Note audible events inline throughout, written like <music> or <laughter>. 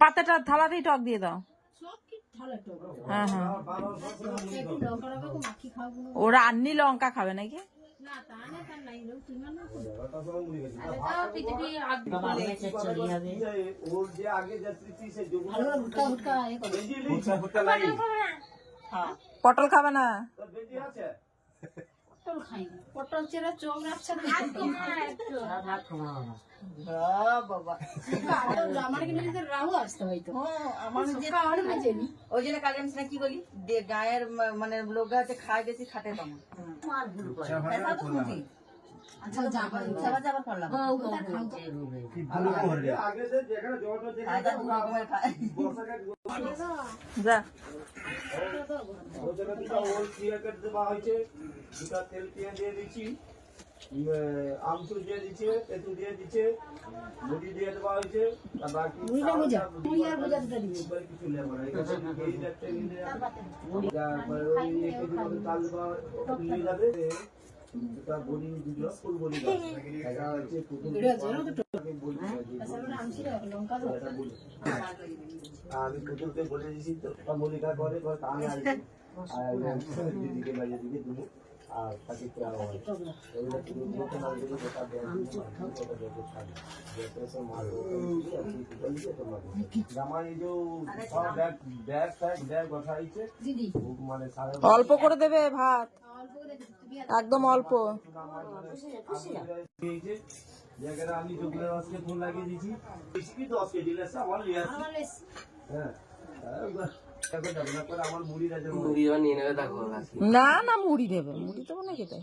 পাতাটা থালাতেই টক দিয়ে দাও সব কি হ্যাঁ হ্যাঁ একটু লঙ্কা লঙ্কা খাব না ওরা আন্নি লঙ্কা খাবে নাকি। পটল খাবে না পটল খাই না। পটল চেরা চোখ রাখছে না আর তোমার আমার কিন্তু রাহু আসতে হয়তো আমার যে ওই জন্য আমি কি বলি? গায়ের মানে লোক আছে খায় বেশি খাটে কম যে তেল পেঁয়াজ দিয়ে দিচ্ছি উম, দিয়ে দিচ্ছে তেঁতু দিয়ে দিচ্ছে মুড়ি দিয়ে দেওয়া হয়েছে <laughs> তারপরে ওই চাল দেওয়া নিয়ে যাবে। বড়ি বড়ি আমি পুতুলকে বলে দিয়েছি ওটা করে আমি দিদিকে বাড়িয়ে দিকে দেবো আর হয়? মানে অল্প করে দেবে ভাত। একদম অল্প। আমি যোগলে আজকে ফোন লাগিয়ে দিয়েছি। দশ কেজি আমার হ্যাঁ তারপর যাব না না, মুড়ি দেবে। মুড়ি দেবো না খেতে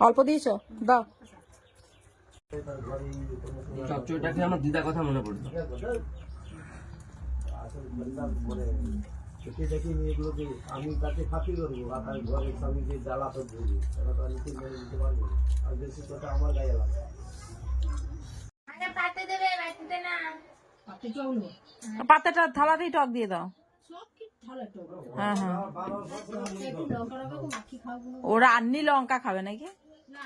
অল্প দিয়েছ? দাও। আমার দিদা কথা মনে পড়ল চোখে দেখি এগুলোকে আমি তাকে খাতি করব আর তার ঘরের স্বামীকে জ্বালা ধরবো তারা তো আমি ঠিক মেনে নিতে পারব আর বেশি কথা আমার গায়ে লাগে পাতাটা থালাতেই টক দিয়ে দাও। সব হ্যাঁ হ্যাঁ। খাব না ওরা আন্নি লঙ্কা খাবে নাকি? না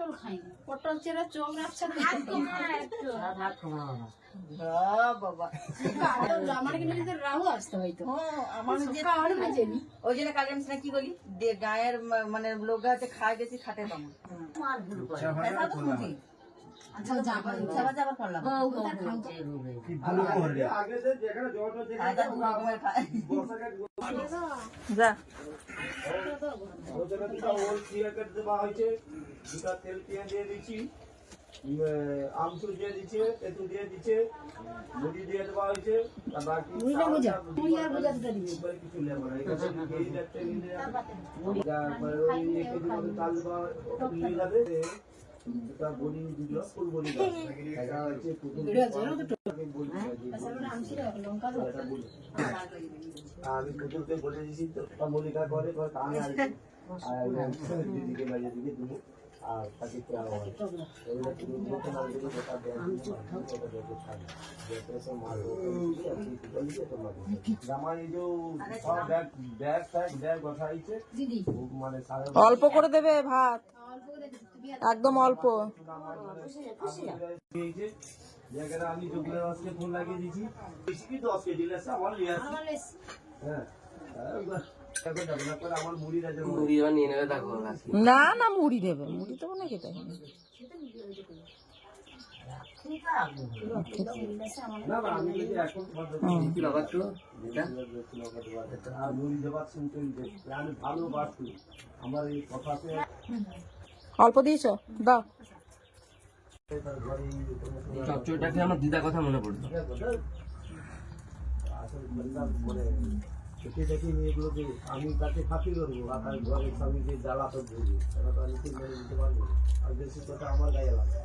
পটল খাই না পটল চেরা চোখ রাখছে না আর তোমার একটু। বাবা। আমার কিন্তু যদি রাহু আসতে হয়তো। আমার যে খাওয়ার মেজেনি ওই জন্য কালী আমি কি বলি? গায়ের মানে লোক আছে খায় বেশি খাটে কম। যে <laughs> তেল পেঁয়াজ দিয়ে দিচ্ছি আমচুর দিয়ে দিচ্ছে তেঁতু দিয়ে দিচ্ছে মুড়ি দিয়ে দেওয়া হয়েছে কিছু আমি পুতুলকে বলে দিয়েছি তো মল্লিকা করে দিদিকে বাড়িয়ে দিকে হয় মানে অল্প করে দেবে ভাত। একদম অল্প। দিয়েছে। আমি যোগলে আজকে ফোন লাগিয়ে দিয়েছি। দশ কেজি আমার হ্যাঁ। যাব না না না মুড়ি দেবে। মুড়ি না খেতে। তো আমার অল্প দিয়েছ? দাও। চচ্চড়িটাকে আমার দিদা কথা মনে পড়ল। চোখে দেখি এগুলোকে আমি তাকে খাতি করব, আর তার ঘরের স্বামীকে জ্বালা তো ধরবো তারা তো আমি ঠিক মেনে নিতে পারব আর বেশি কথা আমার গায়ে লাগে